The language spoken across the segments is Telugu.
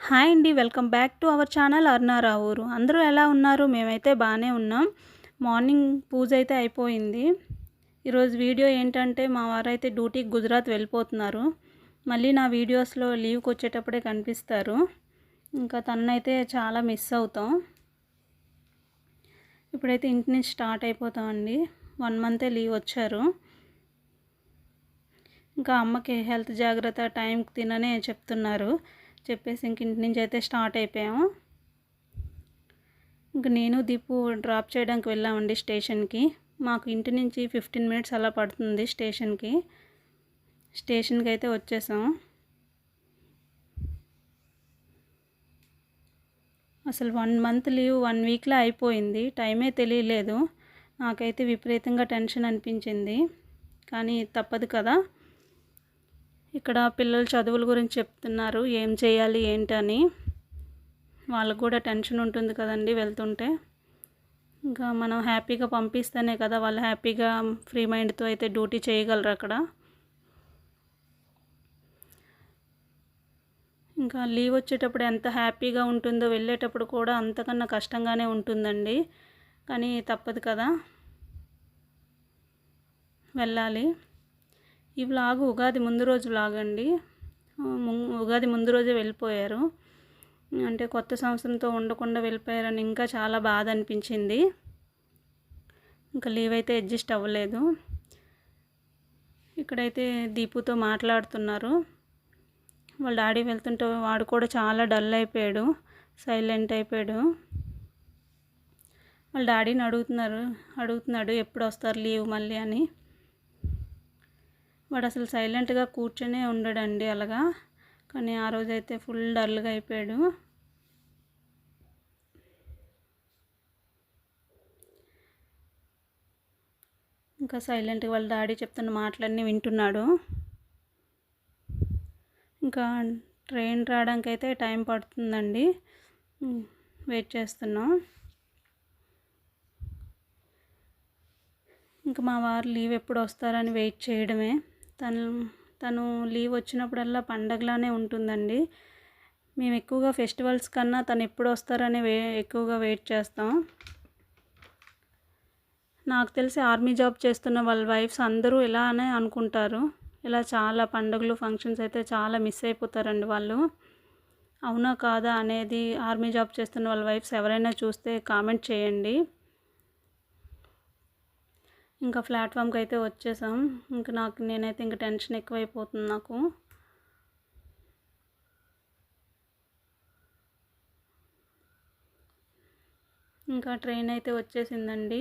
హాయ్ అండి welcome back to our channel అరుణారా ఊరు అందరూ ఎలా ఉన్నారు? మేమైతే బాగానే ఉన్నాం. మార్నింగ్ పూజ అయితే అయిపోయింది. ఈరోజు వీడియో ఏంటంటే మా వారైతే డ్యూటీకి గుజరాత్ వెళ్ళిపోతున్నారు. మళ్ళీ నా వీడియోస్లో లీవ్కి వచ్చేటప్పుడే కనిపిస్తారు. ఇంకా తననైతే చాలా మిస్ అవుతాం. ఇప్పుడైతే ఇంటి నుంచి స్టార్ట్ అయిపోతామండి. వన్ మంతే లీవ్ వచ్చారు. ఇంకా అమ్మకి హెల్త్ జాగ్రత్త టైంకి తిననే చెప్తున్నారు. చెప్పేసి ఇంక ఇంటి నుంచి అయితే స్టార్ట్ అయిపోయాము. ఇంక నేను దీపు డ్రాప్ చేయడానికి వెళ్ళామండి స్టేషన్కి. మాకు ఇంటి నుంచి ఫిఫ్టీన్ మినిట్స్ అలా పడుతుంది స్టేషన్కి. స్టేషన్కి అయితే వచ్చేసాము అసలు వన్ మంత్ లీవ్ వన్ వీక్లో అయిపోయింది. టైమే తెలియలేదు. నాకైతే విపరీతంగా టెన్షన్ అనిపించింది. కానీ తప్పదు కదా. ఇక్కడ పిల్లల చదువుల గురించి చెప్తున్నారు. ఏం చేయాలి ఏంటని. వాళ్ళకు కూడా టెన్షన్ ఉంటుంది కదండి వెళ్తుంటే. ఇంకా మనం హ్యాపీగా పంపిస్తేనే కదా వాళ్ళు హ్యాపీగా ఫ్రీ మైండ్తో అయితే డ్యూటీ చేయగలరు అక్కడ. ఇంకా లీవ్ వచ్చేటప్పుడు ఎంత హ్యాపీగా ఉంటుందో వెళ్ళేటప్పుడు కూడా అంతకన్నా కష్టంగానే ఉంటుందండి. కానీ తప్పదు కదా. వెళ్ళాలి. ఈ వ్లాగ్ ఉగాది ముందు రోజు వ్లాగ్ అండి. ఉగాది ముందు రోజే వెళ్ళిపోయారు. అంటే కొత్త సంవత్సరంతో ఉండకుండా వెళ్ళిపోయారని ఇంకా చాలా బాధ అనిపించింది. ఇంకా లీవ్ అయితే అడ్జస్ట్ అవ్వలేదు. ఇక్కడైతే దీపుతో మాట్లాడుతున్నారు. వాళ్ళ డాడీ వెళ్తుంటే వాడు కూడా చాలా డల్ అయిపోయాడు సైలెంట్ అయిపోయాడు. వాళ్ళ డాడీని అడుగుతున్నారు అడుగుతున్నాడు ఎప్పుడు వస్తారు లీవ్ మళ్ళీ? అని. వాడు అసలు సైలెంట్గా కూర్చొనే ఉండడండి అలాగా. కానీ ఆ రోజైతే ఫుల్ డల్గా అయిపోయాడు. ఇంకా సైలెంట్గా వాళ్ళ డాడీ చెప్తున్న మాటలన్నీ వింటున్నాడు. ఇంకా ట్రైన్ రావడానికి అయితే టైం పడుతుందండి. వెయిట్ చేస్తున్నాం. ఇంకా మా వారు లీవ్ ఎప్పుడు వస్తారని వెయిట్ చేయడమే. తను తను లీవ్ వచ్చినప్పుడల్లా పండగలానే ఉంటుందండి. మేము ఎక్కువగా ఫెస్టివల్స్ కన్నా తను ఎప్పుడు వస్తారని వే ఎక్కువగా వెయిట్ చేస్తాం. నాకు తెలిసి ఆర్మీ జాబ్ చేస్తున్న వాళ్ళ వైఫ్స్ అందరూ ఇలానే అనుకుంటారు. ఇలా చాలా పండుగలు ఫంక్షన్స్ అయితే చాలా మిస్ అయిపోతారండి వాళ్ళు. అవునా కాదా అనేది ఆర్మీ జాబ్ చేస్తున్న వాళ్ళ వైఫ్స్ ఎవరైనా చూస్తే కామెంట్ చేయండి. ఇంకా ప్లాట్ఫామ్కి అయితే వచ్చేసాం. ఇంకా నాకు నేనైతే ఇంకా టెన్షన్ ఎక్కువైపోతుంది నాకు. ఇంకా ట్రైన్ అయితే వచ్చేసిందండి.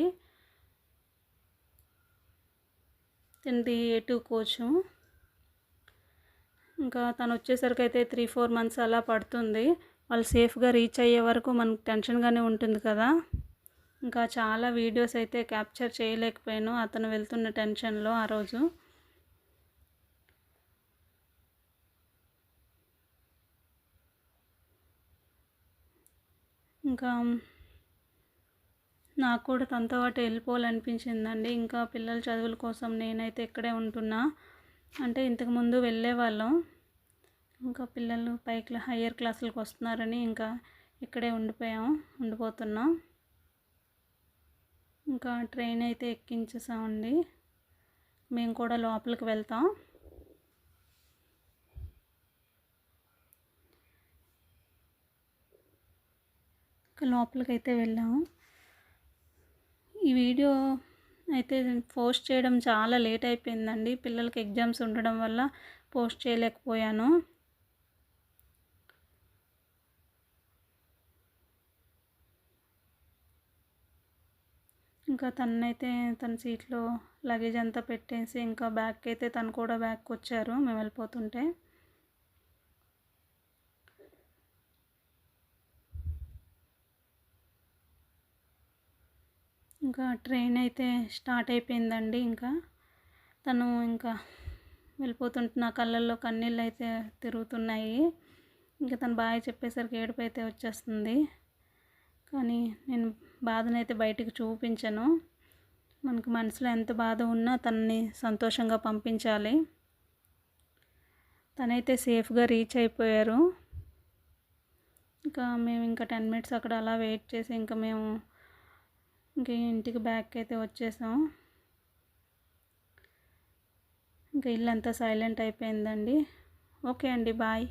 తింది ఏ టూ కోచ్ ఇంకా తను వచ్చేసరికి అయితే త్రీ ఫోర్ మంత్స్ అలా పడుతుంది. వాళ్ళు సేఫ్గా రీచ్ అయ్యే వరకు మనకు టెన్షన్గానే ఉంటుంది కదా. ఇంకా చాలా వీడియోస్ అయితే క్యాప్చర్ చేయలేకపోయాను. అతను వెళ్తున్న టెన్షన్లో ఆ రోజు. ఇంకా నాకు కూడా తనతో పాటు వెళ్ళిపోవాలనిపించిందండి. ఇంకా పిల్లల చదువుల కోసం నేనైతే ఇక్కడే ఉంటున్నా. అంటే ఇంతకుముందు వెళ్ళేవాళ్ళం. ఇంకా పిల్లలు పై క్లా హయ్యర్ క్లాసులకు వస్తున్నారని ఇంకా ఇక్కడే ఉండిపోయాం ఉండిపోతున్నాం. ఇంకా ట్రైన్ అయితే ఎక్కించేసామండి. మేము కూడా లోపలికి వెళ్తాం. లోపలికి అయితే వెళ్ళాము ఈ వీడియో అయితే పోస్ట్ చేయడం చాలా లేట్ అయిపోయిందండి. పిల్లలకి ఎగ్జామ్స్ ఉండడం వల్ల పోస్ట్ చేయలేకపోయాను. ఇంకా తనైతే తన సీట్లో లగేజ్ అంతా పెట్టేసి ఇంకా బ్యాగ్కి అయితే తను కూడా బ్యాగ్కి వచ్చారు మేము వెళ్ళిపోతుంటే. ఇంకా ట్రైన్ అయితే స్టార్ట్ అయిపోయిందండి ఇంకా. తను ఇంకా వెళ్ళిపోతుంటే నా కళ్ళల్లో కన్నీళ్ళు అయితే తిరుగుతున్నాయి. ఇంకా తను బాగా చెప్పేసరికి ఏడుపు అయితే వచ్చేస్తుంది. కానీ నేను బాధనైతే బయటకు చూపించను. మనకు మనసులో ఎంత బాధ ఉన్నా తనని సంతోషంగా పంపించాలి. తనైతే సేఫ్గా రీచ్ అయిపోయారు. ఇంకా మేము ఇంకా టెన్ మినిట్స్ అక్కడ అలా వెయిట్ చేసి ఇంకా మేము ఇంక ఇంటికి బ్యాక్ అయితే వచ్చేసాం. ఇంకా ఇల్లు అంతా సైలెంట్ అయిపోయిందండి. ఓకే అండి బాయ్.